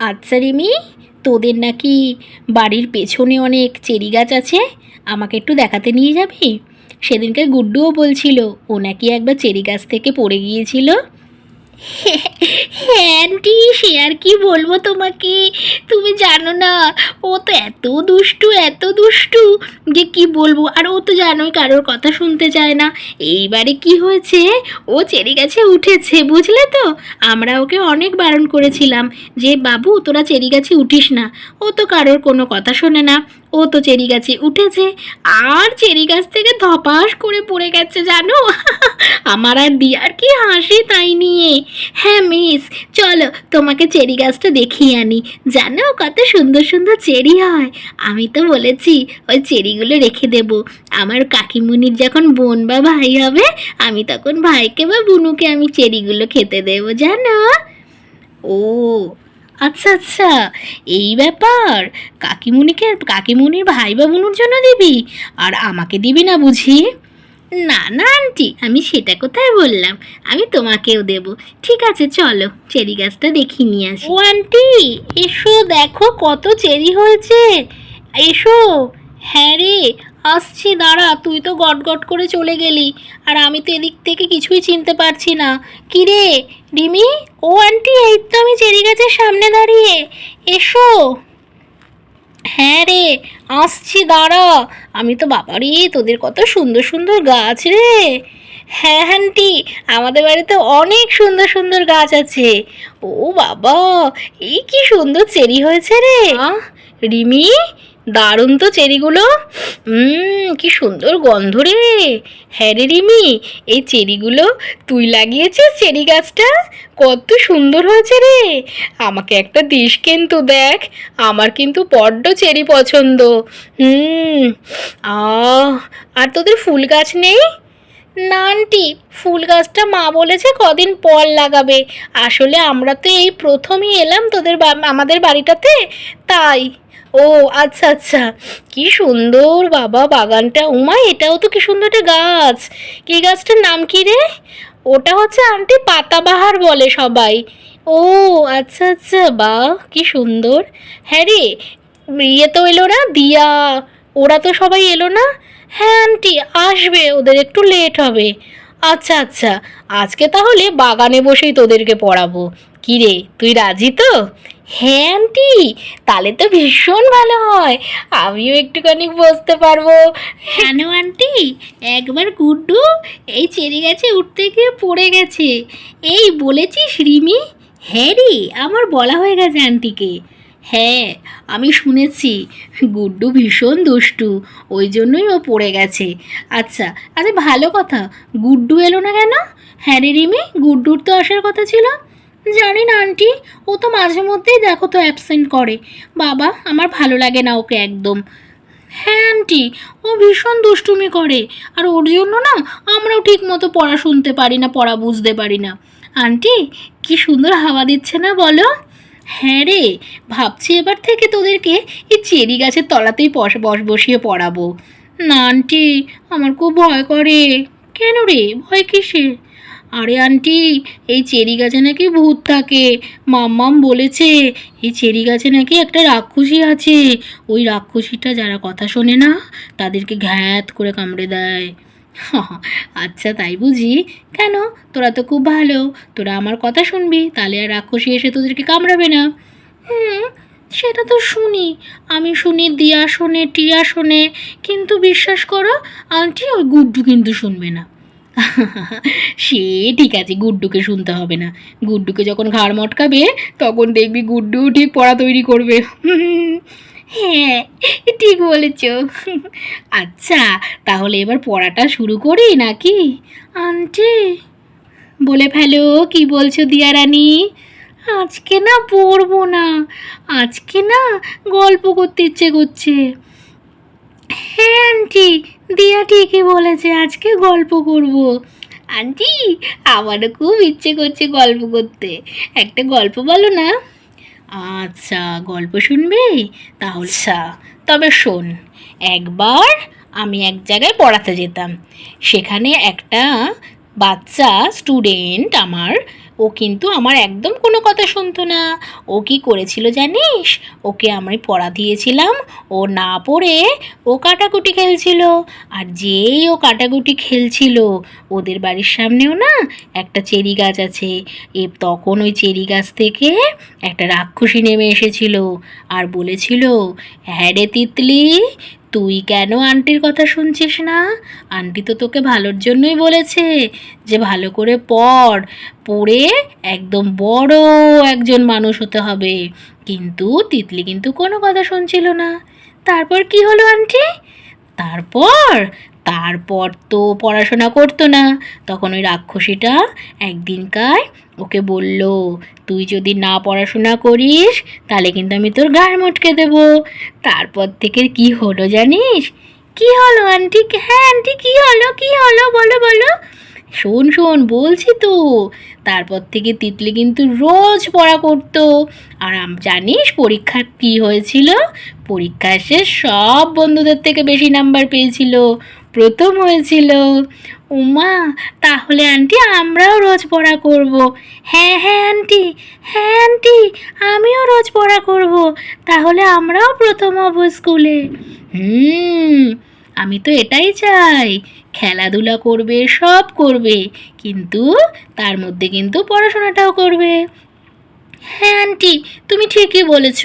আচ্ছা রিমি, তোদের নাকি বাড়ির পেছনে অনেক চেরি গাছ আছে, আমাকে একটু দেখাতে নিয়ে যাবি? সেদিনকে গুড্ডুও বলছিল, ও নাকি একবার চেরি গাছ থেকে পড়ে গিয়েছিল। হ্যাঁ আন্টি সে আর কি বলব তোমাকে? তুমি জানো না, ও তো এত দুষ্টু এত দুষ্টু। যে কি বলব, আর ও তো জানোই কারোর কথা শুনতে চায় না। এইবারে কি হয়েছে? ও চেরি গাছে উঠেছে, বুঝলে তো? আমরা ওকে অনেক বারণ করেছিলাম যে, বাবু, তোরা চেরি গাছে উঠিস না। ও তো কারোর কোনো কথা শোনে না। ও তো চেরি গাছে উঠেছে। আর চেরি গাছ থেকে ধপাস করে পড়ে গেছে, জানো? আমার আর দিয়ার কি হাসি তাই নিয়ে। হ্যাঁ মিস, চলো তোমাকে চেরি গাছটা দেখিয়ে আনি। জানো কত সুন্দর সুন্দর চেরি হয়। আমি তো বলেছি, ওই চেরিগুলো রেখে দেব। আমার কাকিমুনির যখন বোন বা ভাই হবে, আমি তখন ভাইকে বা বুনুকে আমি চেরিগুলো খেতে দেবো, জানো? ও আচ্ছা আচ্ছা এই ব্যাপার। কাকিমুনিকে, কাকিমুনির ভাই বা বোনুর জন্য দিবি? আর আমাকে দিবি না বুঝি? না না, আন্টি, আমি সেটা কোথায় বললাম? আমি তোমাকেও দেব। ঠিক আছে, চলো, চেরি গাছটা দেখি নিয়ে আসি। ও, আন্টি, এসো, দেখো কত চেরি হয়েছে। এসো। হ্যাঁ রে আসছি দাঁড়া তুই তো গট গট করে চলে গেলি আর আমি তো এদিক থেকে কিছুই চিনতে পারছি না। কি রে রিমি? ও আন্টি এই তো আমি চেরি গাছের সামনে দাঁড়িয়ে। এসো। হ্যাঁ রে আসছি দাঁড়া। আমি তো বাবারি তোদের কত সুন্দর সুন্দর গাছ রে। হ্যাঁ আন্টি আমাদের বাড়িতে অনেক সুন্দর সুন্দর গাছ আছে। ও বাবা এই কি সুন্দর চেরি হয়েছে রে। রিমি? দারুণ তো চেরিগুলো। কি সুন্দর গন্ধ রে। হ্যাঁ রে রিমি, এই চেরিগুলো তুই লাগিয়েছিস চেরি গাছটা? কত সুন্দর হয়েছে রে। আমাকে একটা দিস কিন্তু, দেখ। আমার কিন্তু বড্ড চেরি পছন্দ। হুম আর তোদের ফুল গাছ নেই? না আন্টি ফুল গাছটা মা বলেছে কদিন পর লাগাবে। আসলে আমরা তো এই প্রথমই এলাম তোদের আমাদের বাড়িটাতে, তাই। ও আচ্ছা আচ্ছা। কি সুন্দর বাবা, বাগানটা। উমা, এটাও তো কি সুন্দর একটা গাছ। কি গাছটার নাম কি রে? ওটা হচ্ছে আন্টি পাতাবাহার বলে সবাই। ও আচ্ছা আচ্ছা বাহ, কি সুন্দর। হ্যাঁ রে ইয়ে তো এলো না, দিয়া। ওরা তো সবাই এলো না? হ্যাঁ আন্টি, আসবে, ওদের একটু লেট হবে। আচ্ছা আচ্ছা আজকে তাহলে বাগানে বসেই তোদেরকে পড়াবো। কি রে, তুই রাজি তো? হ্যাঁ আন্টি, তাহলে তো ভীষণ ভালো হয়। আমিও একটুখানি বসতে পারব। কেন আন্টি? একবার গুড্ডু এই চেরি গাছে উঠতে গিয়ে পড়ে গেছে। এই বলেছিস, রিমি? হ্যাঁ রে, আমার বলা হয়ে গেছে আন্টিকে। হ্যাঁ আমি শুনেছি, গুড্ডু ভীষণ দুষ্টু, ওই জন্যই ও পড়ে গেছে। আচ্ছা আচ্ছা ভালো কথা, গুড্ডু এলো না কেন? হ্যাঁ রে, রিমি, গুড্ডুর তো আসার কথা ছিল। জানি না, আন্টি। ও তো মাঝে মধ্যেই দেখো তো অ্যাবসেন্ট করে। বাবা, আমার ভালো লাগে না ওকে একদম। হ্যাঁ আন্টি, ও ভীষণ দুষ্টুমি করে। আর ওর জন্য না আমরাও ঠিক মতো পড়া শুনতে পারি না, পড়া বুঝতে পারি না। আন্টি, কি সুন্দর হাওয়া দিচ্ছে না বলো? হ্যাঁ রে, ভাবছি এবার থেকে তোদেরকে এই চেরি গাছের তলাতেই বস বস, বসিয়ে পড়াবো। না, আন্টি, আমার খুব ভয় করে। কেন রে? ভয় কিসের? আরে আন্টি, এই চেরি গাছে নাকি ভূত থাকে। মাম্মাম বলেছে, এই চেরি গাছে নাকি একটা রাক্ষসী আছে। ওই রাক্ষসীটা যারা কথা শোনে না, তাদেরকে ঘ্যাত করে কামড়ে দেয়। আচ্ছা তাই বুঝি। কেন? তোরা তো খুব ভালো। তোরা আমার কথা শুনবি, তাহলে আর রাক্ষসী এসে তোদেরকে কামড়াবে না। হুম, সেটা তো শুনি। আমি শুনি দিয়া শোনে, টিয়া শোনে। কিন্তু বিশ্বাস করো, আন্টি ওই গুড্ডু কিন্তু শুনবে না। সে ঠিক আছে, গুড্ডুকে শুনতে হবে না। গুড্ডুকে যখন ঘাড় মটকাবে, তখন দেখবি গুড্ডু ঠিক পড়া তৈরি করবে। হ্যাঁ ঠিক বলেছ। আচ্ছা তাহলে এবার পড়াটা শুরু করি নাকি? আন্টি, বলে ফেলো, কি বলছো দিয়া রানী আজকে না পড়ব না, আজকে না গল্প করতে ইচ্ছে করছে। হ্যাঁ আন্টি দিয়া ঠিকই বলেছে আজকে গল্প করব। আন্টি আমারও খুব ইচ্ছে করছে গল্প করতে। একটা গল্প বলো না। আচ্ছা গল্প শুনবে? তাহলে আচ্ছা। তবে শোন একবার আমি এক জায়গায় পড়াতে যেতাম। সেখানে একটা বাচ্চা স্টুডেন্ট আমার ও কিন্তু আমার একদম কোনো কথা শুনতো না। ও কি করেছিল জানিস? ওকে আমি পড়া দিয়েছিলাম। ও না পড়ে ও কাটাকুটি খেলছিল। আর যেই ও কাটাকুটি খেলছিল, ওদের বাড়ির সামনেও না একটা চেরি গাছ আছে। এ তখন ওই চেরি গাছ থেকে একটা রাক্ষসী নেমে এসেছিল। আর বলেছিল হ্যাঁ রে তিতলি তুই কেন আন্টির কথা শুনছিস না? আন্টি তো তোকে ভালোর জন্যই বলেছে যে ভালো করে পড়। পড়ে একদম বড় একজন মানুষ হতে হবে। কিন্তু তিতলি কিন্তু কোনো কথা শুনছিল না। তারপর কি হলো আন্টি? তারপর তারপর তো পড়াশোনা করতো না। তখন ওই রাক্ষসীটা একদিনকার ওকে বলল, তুই যদি না পড়াশোনা করিস, তাহলে কিন্তু আমি তোর গাড় মটকে দেবো। তারপর থেকে কি হলো জানিস? কি হলো আন্টি? হ্যাঁ আন্টি, কি হলো? কি হলো? বলো বলো। শোন শোন, বলছি তো। তারপর থেকে তিতলি কিন্তু রোজ পড়া করতো। আর জানিস পরীক্ষা কি হয়েছিল? পরীক্ষা সে সব বন্ধুদের থেকে বেশি নাম্বার পেয়েছিল। প্রথম হয়েছিল, উমা, তাহলে আন্টি আমরাও রোজ পড়া করব। হ্যাঁ হ্যাঁ আন্টি হ্যাঁ আন্টি, আমিও রোজ পড়া করব, তাহলে আমরাও প্রথম হব স্কুলে। হুম, আমি তো এটাই চাই, খেলাধুলা করবে, সব করবে, কিন্তু তার মধ্যে কিন্তু পড়াশোনাটাও করবে। হ্যাঁ আন্টি, তুমি ঠিকই বলেছ,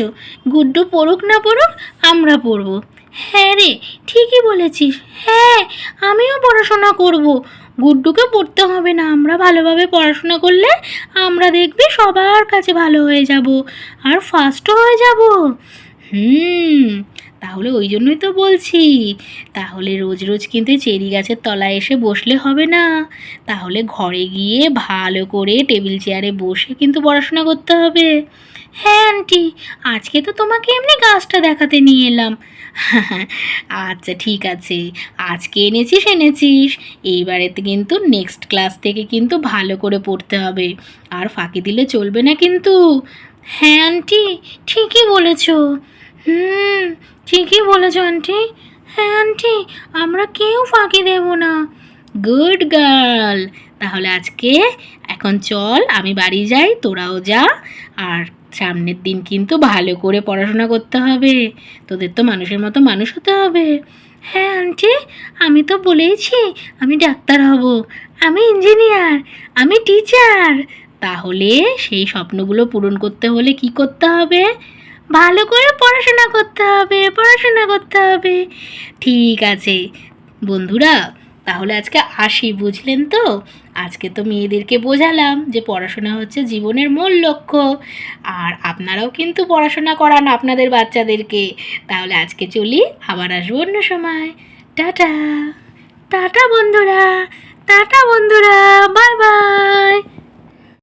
গুড্ডু পড়ুক না পড়ুক, আমরা পড়ব। হ্যাঁ রে, ঠিকই বলেছিস। হ্যাঁ আমিও পড়াশোনা করব। গুড্ডুকে পড়তে হবে না, আমরা ভালোভাবে পড়াশোনা করলে আমরা দেখবি সবার কাছে ভালো হয়ে যাব, আর ফার্স্টও হয়ে যাব। হুম। তাহলে ওই জন্যই তো বলছি। তাহলে রোজ রোজ কিন্তু চেরি গাছের তলায় এসে বসলে হবে না। তাহলে ঘরে গিয়ে ভালো করে টেবিল চেয়ারে বসে কিন্তু পড়াশোনা করতে হবে। হ্যাঁ আন্টি, আজকে তো তোমাকে এমনি গাছটা দেখাতে নিয়ে এলাম। আচ্ছা ঠিক আছে। আজকে এনেছিস এনেছিস। এইবারেতে কিন্তু নেক্সট ক্লাস থেকে কিন্তু ভালো করে পড়তে হবে। আর ফাঁকি দিলে চলবে না কিন্তু। হ্যাঁ আন্টি, ঠিকই বলেছ। হুম, ঠিকই বলেছ, আন্টি। হ্যাঁ আন্টি, আমরা কেউ ফাঁকি দেব না। Good girl. তাহলে আজকে এখন চল, আমি বাড়ি যাই, তোরাও যা। আর সামনের দিন কিন্তু ভালো করে পড়াশোনা করতে হবে। তোদের তো মানুষের মতো মানুষ হতে হবে। হ্যাঁ আন্টি, আমি তো বলেইছি, আমি ডাক্তার হব। আমি ইঞ্জিনিয়ার, আমি টিচার। তাহলে সেই স্বপ্নগুলো পূরণ করতে হলে কি করতে হবে? ভালো করে পড়াশোনা করতে হবে, পড়াশোনা করতে হবে। ঠিক আছে। বন্ধুরা, তাহলে আজকে আসি, বুঝলেন তো? আজকে তো মেয়েদেরকে বোঝালাম যে পড়াশোনা হচ্ছে জীবনের মূল লক্ষ্য। আর আপনারাও কিন্তু পড়াশোনা করান আপনাদের বাচ্চাদেরকে। তাহলে আজকে চলি, আবার আসব অন্য সময়। টাটা। টাটা বন্ধুরা। টাটা বন্ধুরা। Bye bye.